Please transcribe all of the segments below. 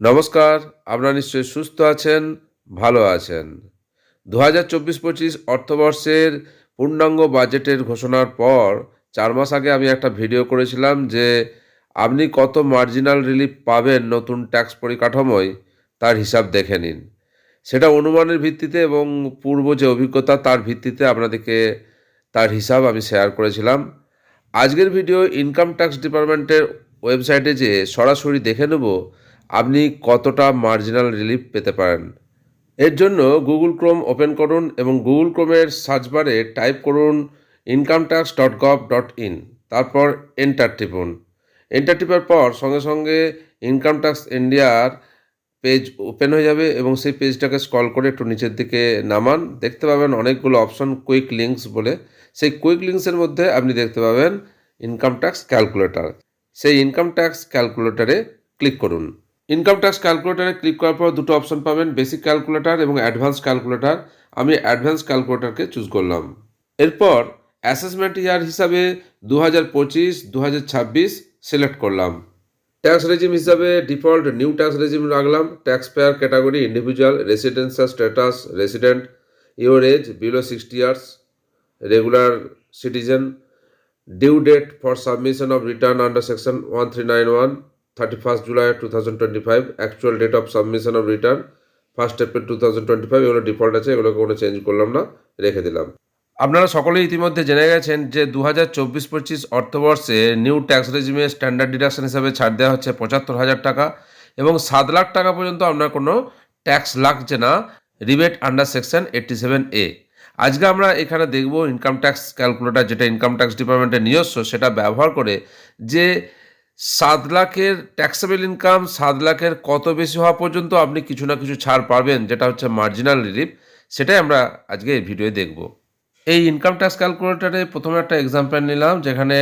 নমস্কার, আপনারা নিশ্চয়ই সুস্থ আছেন, ভালো আছেন। দু হাজার চব্বিশ পঁচিশ অর্থবর্ষের পূর্ণাঙ্গ বাজেটের ঘোষণার পর চার মাস আগে আমি একটা ভিডিও করেছিলাম যে আপনি কত মার্জিনাল রিলিফ পাবেন নতুন ট্যাক্স পরিকাঠামোয়, তার হিসাব দেখে নিন। সেটা অনুমানের ভিত্তিতে এবং পূর্ব যে অভিজ্ঞতা, তার ভিত্তিতে আপনাদেরকে তার হিসাব আমি শেয়ার করেছিলাম। আজকের ভিডিও ইনকাম ট্যাক্স ডিপার্টমেন্টের ওয়েবসাইটে যে সরাসরি দেখে নেব আপনি কতটা মার্জিনাল রিলিফ পেতে পারেন? এর জন্য গুগল ক্রোম ওপেন করুন এবং গুগল ক্রোমের সার্চ বারে টাইপ করুন income tax dot gov dot in তারপর এন্টার টিপুন। এন্টার টিপার পর সঙ্গে সঙ্গে ইনকাম ট্যাক্স ইন্ডিয়ার পেজ ওপেন হয়ে যাবে এবং সেই পেজটাকে স্ক্রল করে একটু নিচের দিকে নামান। দেখতে পাবেন অনেকগুলো অপশন কুইক লিঙ্কস বলে। সেই কুইক লিঙ্কসের মধ্যে আপনি দেখতে পাবেন ইনকাম ট্যাক্স ক্যালকুলেটর সেই ইনকাম ট্যাক্স ক্যালকুলেটরে ক্লিক করুন। ইনকাম ট্যাক্স ক্যালকুলেটরে ক্লিক করার পর দুটো অপশন পাবেন বেসিক ক্যালকুলেটর এবং অ্যাডভান্স ক্যালকুলেটার আমি অ্যাডভান্স ক্যালকুলেটরকে চুজ করলাম। এরপর অ্যাসেসমেন্ট ইয়ার হিসাবে দু হাজার পঁচিশ দু হাজার ছাব্বিশ সিলেক্ট করলাম। ট্যাক্স রেজিম হিসাবে ডিফল্ট নিউ ট্যাক্স রেজিম রাখলাম। Tax payer category individual residential status resident your age below sixty years regular citizen due date for submission of return under section one three nine one thirty first July two thousand twenty five actual date of submission of return first April two thousand twenty five এগুলো default আছে, এগুলোকে কোনো change করলাম না, রেখে দিলাম। আপনারা সকলেই ইতিমধ্যে জেনে গেছেন যে দু হাজার চব্বিশ পঁচিশ অর্থবর্ষে নিউ ট্যাক্স রেজিমে স্ট্যান্ডার্ড ডিডাকশন হিসাবে ছাড় দেওয়া হচ্ছে পঁচাত্তর হাজার টাকা এবং সাত লাখ টাকা পর্যন্ত আপনার কোনো ট্যাক্স লাগছে না rebate under section eighty seven A আজকে আমরা এখানে দেখব ইনকাম ট্যাক্স ক্যালকুলেটর যেটা ইনকাম ট্যাক্স ডিপার্টমেন্টের নিজস্ব, সেটা ব্যবহার করে যে সাত লাখের ট্যাক্সেবল ইনকাম সাত লাখের কত বেশি হওয়া পর্যন্ত আপনি কিছু না কিছু ছাড় পাবেন, যেটা হচ্ছে মার্জিনাল রিলিফ সেটাই আমরা আজকে এই ভিডিওয়ে দেখব। এই ইনকাম ট্যাক্স ক্যালকুলেটরে প্রথমে একটা এক্সাম্পল নিলাম, যেখানে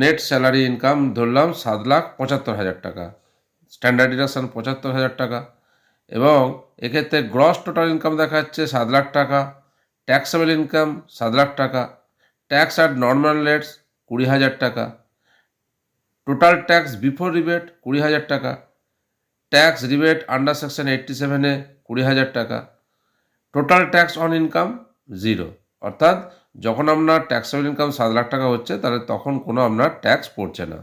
নেট স্যালারি ইনকাম ধরলাম সাত লাখ পঁচাত্তর হাজার টাকা। স্ট্যান্ডার্ড ডিডাকশন পঁচাত্তর হাজার টাকা। এবং এক্ষেত্রে গ্রস টোটাল ইনকাম দেখাচ্ছে সাত লাখ টাকা ট্যাক্সেবল ইনকাম সাত লাখ টাকা ট্যাক্স অ্যাট নর্মাল রেটস কুড়ি হাজার টাকা টোটাল ট্যাক্স বিফোর রিবেট কুড়ি হাজার টাকা। Tax rebate under section eighty সেভেনে কুড়ি হাজার টাকা। Total tax on income zero অর্থাৎ যখন আপনার ট্যাক্সেবল ইনকাম সাত লাখ টাকা হচ্ছে, তাহলে তখন কোনো আপনার ট্যাক্স পড়ছে না।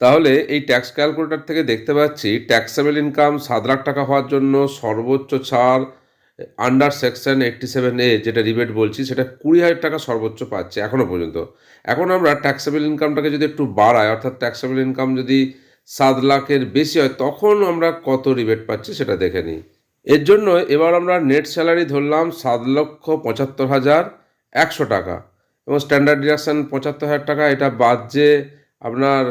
তাহলে এই ট্যাক্স ক্যালকুলেটর থেকে দেখতে পাচ্ছি ট্যাক্সেবল ইনকাম সাত লাখ টাকা হওয়ার জন্য সর্বোচ্চ ছাড় under section eighty seven A যেটা রিবেট বলছি, সেটা কুড়ি হাজার টাকা সর্বোচ্চ পাচ্ছে এখনও পর্যন্ত। এখন আমরা ট্যাক্সেবল ইনকামটাকে যদি একটু বাড়াই, অর্থাৎ ট্যাক্সেবল ইনকাম যদি সাত লাখের বেশি হয়, তখন আমরা কত রিবেট পাচ্ছি সেটা দেখে নিই। এর জন্য এবার আমরা নেট স্যালারি ধরলাম সাত লক্ষ পঁচাত্তর হাজার একশো টাকা এবং স্ট্যান্ডার্ড ডিডাকশান পঁচাত্তর হাজার টাকা। এটা বাদ যে আপনার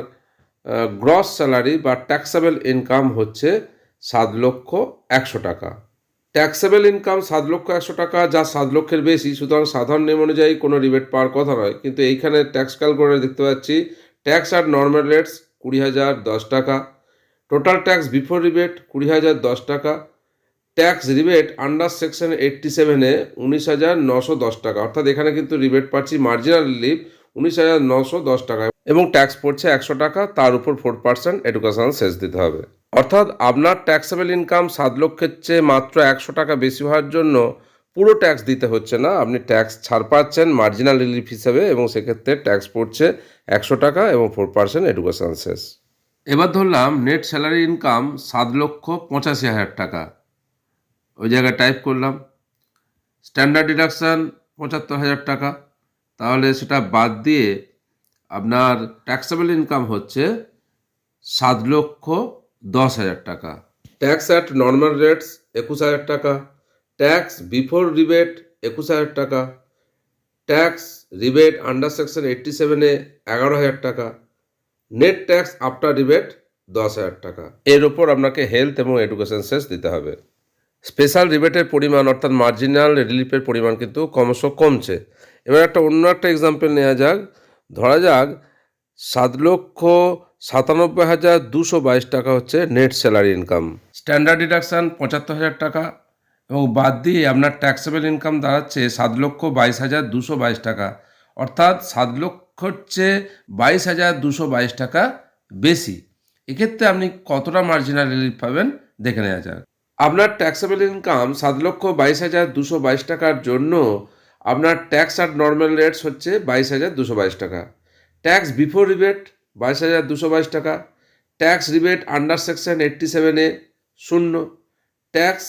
গ্রস স্যালারি বা ট্যাক্সেবল ইনকাম হচ্ছে সাত লক্ষ একশো টাকা। ট্যাক্সেবল ইনকাম সাত লক্ষ একশো টাকা, যা সাত লক্ষের বেশি। সুতরাং সাধারণ নিয়ম অনুযায়ী কোনো রিবেট পাওয়ার কথা নয়। কিন্তু এইখানে ট্যাক্স ক্যালকুলেটর দেখতে পাচ্ছি ট্যাক্স আর নর্মাল রেটস কুড়ি হাজার দশ টাকা টোটাল ট্যাক্স বিফোর রিবেট কুড়ি হাজার দশ টাকা tax rebate under section eighty সেভেনে উনিশ হাজার নশো দশ টাকা। অর্থাৎ এখানে কিন্তু রিবেট পাচ্ছি মার্জিনাল রিলিফ উনিশ হাজার নশো দশ টাকা। এবং ট্যাক্স পড়ছে একশো টাকা, তার উপর ফোর পার্সেন্ট এডুকেশনাল সেস দিতে হবে। অর্থাৎ আপনার ট্যাক্সেবল ইনকাম সাত লক্ষের চেয়ে মাত্র একশো টাকা বেশি হওয়ার জন্য পুরো ট্যাক্স দিতে হচ্ছে না। আপনি ট্যাক্স ছাড় পাচ্ছেন মার্জিনাল রিলিফ হিসেবে এবং সেক্ষেত্রে ট্যাক্স পড়ছে একশো টাকা এবং ফোর পার্সেন্ট এডুকেশন সেস এবার ধরলাম নেট স্যালারি ইনকাম সাত লক্ষ পঁচাশি হাজার টাকা। ওই জায়গায় টাইপ করলাম স্ট্যান্ডার্ড ডিডাকশান পঁচাত্তর হাজার টাকা। তাহলে সেটা বাদ দিয়ে আপনার ট্যাক্সেবল ইনকাম হচ্ছে সাত লক্ষ দশ হাজার টাকা। ট্যাক্স অ্যাট নর্মাল রেটস একুশ হাজার টাকা। ট্যাক্স বিফোর রিবেট একুশ হাজার টাকা। Tax rebate under section eighty সেভেনে এগারো হাজার টাকা। নেট ট্যাক্স আফটার রিবেট দশ হাজার টাকা। এর ওপর আপনাকে হেলথ এবং এডুকেশন সেস দিতে হবে। স্পেশাল রিবেটের পরিমাণ, অর্থাৎ মার্জিনাল রিলিফের পরিমাণ কিন্তু ক্রমশ কমছে। এবার একটা অন্য একটা এক্সাম্পল নেওয়া যাক। ধরা যাক, সাত লক্ষ সাতানব্বই হাজার দুশো বাইশ টাকা হচ্ছে net salary income standard deduction পঁচাত্তর হাজার টাকা এবং বাদ দিয়ে আপনার ট্যাক্সেবল ইনকাম দাঁড়াচ্ছে সাত লক্ষ বাইশ হাজার দুশো বাইশ টাকা। অর্থাৎ সাত লক্ষ হচ্ছে বাইশ হাজার দুশো বাইশ টাকা বেশি। এক্ষেত্রে আপনি কতটা মার্জিনাল রিলিফ পাবেন দেখে নেওয়া যাক। আপনার ট্যাক্সেবল ইনকাম সাত লক্ষ বাইশ হাজার দুশো বাইশ টাকার জন্য আপনার ট্যাক্স আর নর্মাল রেটস হচ্ছে বাইশ হাজার দুশো বাইশ টাকা। ট্যাক্স বিফোর রিবেট বাইশ হাজার দুশো বাইশ টাকা। Tax rebate under section eighty সেভেনে শূন্য। ট্যাক্স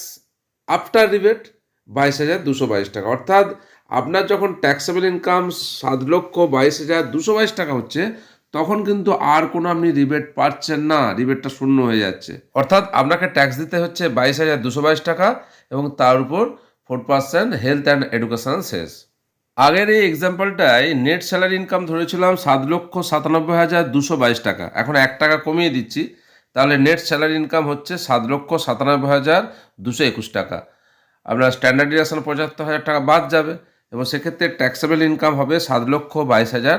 আফটার রিবেট বাইশ হাজার দুশো বাইশ টাকা। অর্থাৎ আপনার যখন ট্যাক্সেবল ইনকাম সাত লক্ষ বাইশ হাজার দুশো বাইশ টাকা হচ্ছে, তখন কিন্তু আর কোনো আপনি রিবেট পাচ্ছেন না। রিবেটটা শূন্য হয়ে যাচ্ছে। অর্থাৎ আপনাকে ট্যাক্স দিতে হচ্ছে বাইশ হাজার দুশো বাইশ টাকা এবং তার উপর four percent health and education শেষ। আগের এই এক্সাম্পলটায় নেট স্যালারি ইনকাম ধরেছিলাম সাত লক্ষ সাতানব্বই হাজার দুশো বাইশ টাকা। এখন এক টাকা কমিয়ে দিচ্ছি, তাহলে নেট স্যালারি ইনকাম হচ্ছে সাত লক্ষ সাতানব্বই হাজার দুশো একুশ টাকা। আপনার স্ট্যান্ডার্ড ডিডাকশন পঁচাত্তর হাজার টাকা বাদ যাবে এবং সেক্ষেত্রে ট্যাক্সেবল ইনকাম হবে সাত লক্ষ বাইশ হাজার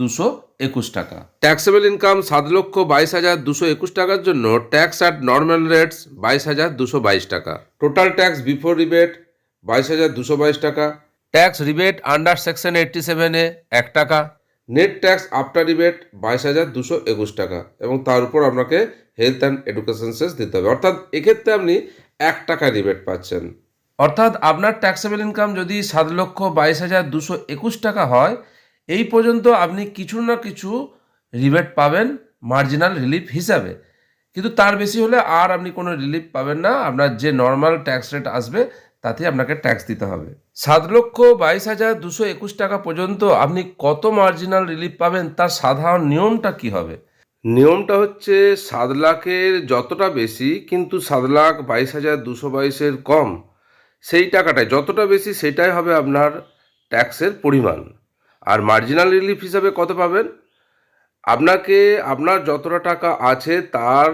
দুশো একুশ টাকা। ট্যাক্সেবল ইনকাম সাত লক্ষ বাইশ হাজার দুশো একুশ টাকার জন্য ট্যাক্স অ্যাট নর্মাল রেটস বাইশ হাজার দুশো বাইশ টাকা। টোটাল ট্যাক্স বিফোর রিবেট বাইশ হাজার দুশো বাইশ টাকা। Tax rebate under section eighty সেভেনে এক টাকা নেট ট্যাক্স আফটার রিবেট বাইশ হাজার দুশো একুশ টাকা এবং তার উপর আপনাকে হেলথ অ্যান্ড এডুকেশন সেস দিতে হবে। অর্থাৎ এক্ষেত্রে আপনি এক টাকা রিবেট পাচ্ছেন। অর্থাৎ আপনার ট্যাক্সেবল ইনকাম যদি সাত লক্ষ বাইশ হাজার দুশো একুশ টাকা হয়, এই পর্যন্ত আপনি কিছু না কিছু রিবেট পাবেন মার্জিনাল রিলিফ হিসাবে। কিন্তু তার বেশি হলে আর আপনি কোনো রিলিফ পাবেন না, আপনার যে নর্মাল ট্যাক্স রেট আসবে তাতে আপনাকে ট্যাক্স দিতে হবে। সাত লক্ষ বাইশ হাজার দুশো একুশ টাকা পর্যন্ত আপনি কত মার্জিনাল রিলিফ পাবেন, তার সাধারণ নিয়মটা কি হবে? নিয়মটা হচ্ছে সাত লাখের যতটা বেশি, কিন্তু সাত লাখ বাইশ হাজার দুশো বাইশের কম, সেই টাকাটাই। যতটা বেশি, সেটাই হবে আপনার ট্যাক্সের পরিমাণ। আর মার্জিনাল রিলিফ হিসাবে কত পাবেন? আপনাকে, আপনার যতটা টাকা আছে, তার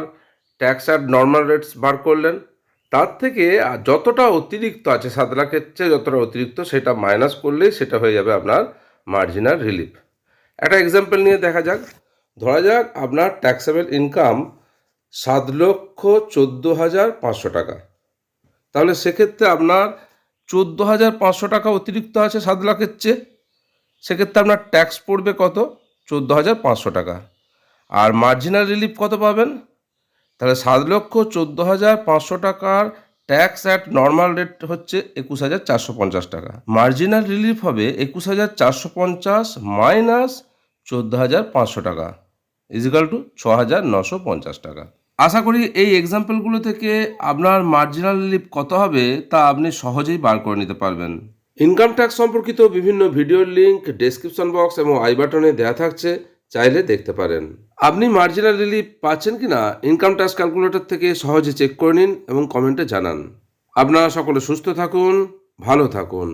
ট্যাক্স আর নর্মাল রেটস বার করলেন। তার থেকে যতটা অতিরিক্ত আছে সাত লাখের চেয়ে যতটা অতিরিক্ত, সেটা মাইনাস করলেই সেটা হয়ে যাবে আপনার মার্জিনাল রিলিফ একটা এক্সাম্পল নিয়ে দেখা যাক। ধরা যাক আপনার ট্যাক্সেবল ইনকাম সাত লক্ষ চোদ্দ হাজার পাঁচশো টাকা। তাহলে সেক্ষেত্রে আপনার চোদ্দ হাজার পাঁচশো টাকা অতিরিক্ত আছে সাত লাখের চেয়ে। সেক্ষেত্রে আপনার ট্যাক্স পড়বে কত? চোদ্দ হাজার পাঁচশো টাকা। আর মার্জিনাল রিলিফ কত পাবেন? তাহলে সাত লক্ষ চোদ্দ হাজার পাঁচশো টাকার ট্যাক্স অ্যাট নর্মাল রেট হচ্ছে একুশ হাজার চারশো পঞ্চাশ টাকা। মার্জিনাল রিলিফ হবে একুশ হাজার চারশো পঞ্চাশ মাইনাস চোদ্দ হাজার পাঁচশো টাকা ইজিক্যাল টু ছ হাজার নশো পঞ্চাশ টাকা। আশা করি এই এক্সাম্পলগুলো থেকে আপনার মার্জিনাল রিলিফ কত হবে তা আপনি সহজেই বার করে নিতে পারবেন। ইনকাম ট্যাক্স সম্পর্কিত বিভিন্ন ভিডিওর লিঙ্ক ডেসক্রিপশন বক্স এবং আই বাটনে দেওয়া থাকছে, চাইলে দেখতে পারেন। আপনি মার্জিনাল রিলিফ পাচ্ছেন কি না ইনকাম ট্যাক্স ক্যালকুলেটর থেকে সহজে চেক করে নিন এবং কমেন্টে জানান। আপনারা সকলে সুস্থ থাকুন, ভালো থাকুন।